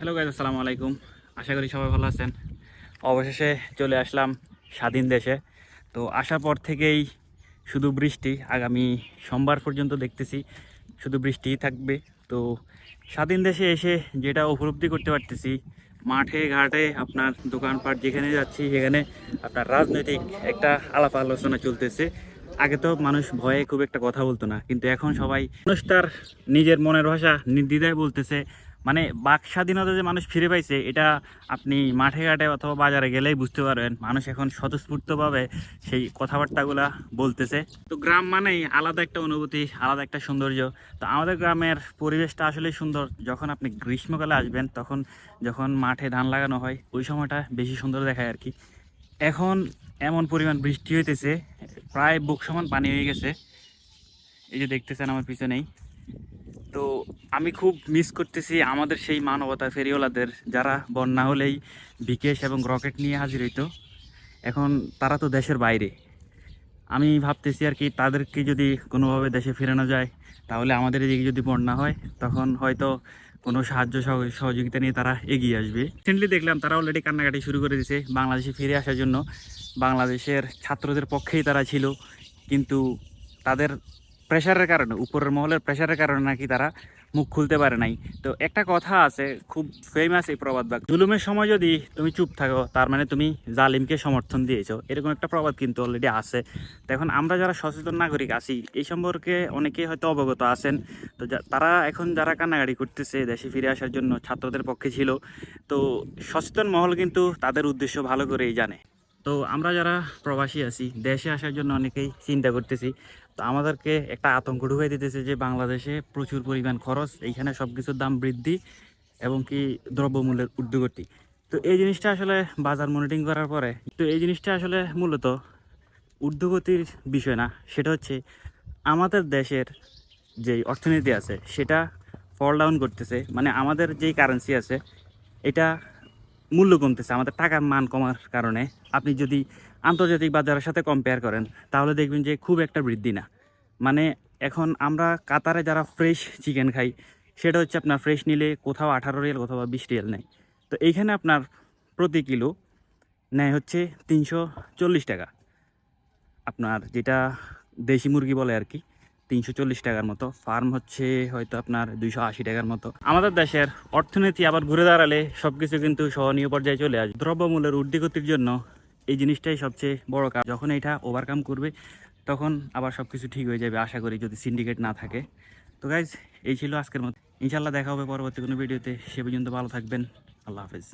Hello guys আসসালামু আলাইকুম। আশা করি সবাই ভালো আছেন। অবশেষে চলে আসলাম স্বাধীন দেশে। তো আসার পর থেকেই শুধু বৃষ্টি, আগামী সোমবার পর্যন্ত দেখতেছি শুধু বৃষ্টিই থাকবে। তো স্বাধীন দেশে এসে যেটা উপলব্ধি করতে পারতেছি, মাঠে, ঘাটে, আপনার দোকানপাট যেখানে যাচ্ছি, সেখানে আপনার রাজনৈতিক একটা আলাপ আলোচনা চলতেছে। আগে তো মানুষ ভয়ে খুব একটা কথা বলতো না, কিন্তু এখন সবাই মানুষ তার নিজের মনের ভাষা নির্দ্বিধায় বলতেছে মানে বাক স্বাধীনতা যে মানুষ ফিরে পাইছে, এটা আপনি মাঠে ঘাটে অথবা বাজারে গেলেই বুঝতে পারবেন। মানুষ এখন স্বতঃস্ফূর্তভাবে সেই কথাবার্তাগুলা বলতেছে। তো গ্রাম মানেই আলাদা একটা অনুভূতি, আলাদা একটা সৌন্দর্য। তো আমাদের গ্রামের পরিবেশটা আসলে সুন্দর। যখন আপনি গ্রীষ্মকালে আসবেন, তখন যখন মাঠে ধান লাগানো হয়, ওই সময়টা বেশি সুন্দর দেখায় আর কি এখন এমন পরিমাণ বৃষ্টি হইতেছে, প্রায় বুক সমান পানি হয়ে গেছে। এই যে দেখতেছেন আমার পিছনেই। তো আমি খুব মিস করতেছি আমাদের সেই মানবতা ফেরিওয়ালাদের, যারা বন্যা হলেই বিকেশ এবং রকেট নিয়ে হাজির হইতো। এখন তারা তো দেশের বাইরে। আমি ভাবতেছি আর কি, তাদেরকে যদি কোনোভাবে দেশে ফেরানো যায়, তাহলে আমাদের এদিকে যদি বন্যা হয়, তখন হয়তো কোনো সাহায্য সহ- সহযোগিতা নিয়ে তারা এগিয়ে আসবে। রিসেন্টলি দেখলাম তারা অলরেডি কান্নাকাটি শুরু করে দিয়েছে বাংলাদেশে ফিরে আসার জন্য। বাংলাদেশের ছাত্রদের পক্ষেই তারা ছিল, কিন্তু তাদের প্রেশারের কারণে, উপরের মহলের প্রেশারের কারণে নাকি তারা মুখ খুলতে পারে নাই। তো একটা কথা আছে, খুব ফেমাস এই প্রবাদ বাক্য। জুলুমের সময় যদি তুমি চুপ থাকো, তার মানে তুমি জালিমকে সমর্থন দিয়েছ। এরকম একটা প্রবাদ কিন্তু অলরেডি আছে। তো এখন আমরা যারা সচেতন নাগরিক আছি, এই সম্পর্কে অনেকেই হয়তো অবগত আছেন। তো তারা এখন যারা কান্নাকাটি করতেছে, দেশে ফিরে আসার জন্য ছাত্রদের পক্ষে ছিল, তো সচেতন মহল কিন্তু তাদের উদ্দেশ্য ভালো করেই জানে। তো আমরা যারা প্রবাসী আছি, দেশে আসার জন্য অনেকেই চিন্তা করতেছি তো আমাদেরকে একটা আতঙ্ক ঢুকাই দিতেছে যে বাংলাদেশে প্রচুর পরিমাণ খরচ, এইখানে সব কিছুর দাম বৃদ্ধি এবং কি দ্রব্যমূল্যের ঊর্ধ্বগতি তো এই জিনিসটা আসলে বাজার মনিটরিং করার পরে, তো এই জিনিসটা আসলে মূলত ঊর্ধ্বগতির বিষয় না, সেটা হচ্ছে আমাদের দেশের যে অর্থনীতি আছে, সেটা ফল ডাউন করতেছে মানে আমাদের যেই কারেন্সি আছে, এটা মূল্য কমতেছে, আমাদের টাকার মান কমার কারণে। আপনি যদি আন্তর্জাতিক বাজারের সাথে কম্পেয়ার করেন, তাহলে দেখবেন যে খুব একটা বৃদ্ধি না। মানে এখন আমরা কাতারে যারা ফ্রেশ চিকেন খাই, সেটা হচ্ছে আপনার ফ্রেশ নিলে কোথাও আঠারো রিয়াল কোথাও বিশ রিয়াল নেয় তো এইখানে আপনার প্রতি কিলো নেয় হচ্ছে তিনশো চল্লিশ টাকা। আপনার যেটা দেশি মুরগি বলে আর কি, তিনশো চল্লিশ টাকার মতো। ফার্ম হচ্ছে হয়তো আপনার দুইশো আশি টাকার মতো। আমাদের দেশের অর্থনীতি আবার ঘুরে দাঁড়ালে সব কিছু কিন্তু সহনীয় পর্যায়ে চলে আসে। দ্রব্যমূল্যের ঊর্ধ্বগতির জন্য এই জিনিসটাই সবচেয়ে বড় কাজ। যখন এটা ওভারকাম করবে, তখন আবার সব কিছু ঠিক হয়ে যাবে, আশা করি যদি সিন্ডিকেট না থাকে। তো গাইজ এই ছিল আজকের মতো। ইনশাল্লাহ দেখা হবে পরবর্তী কোনো ভিডিওতে সে পর্যন্ত ভালো থাকবেন। আল্লাহ হাফেজ।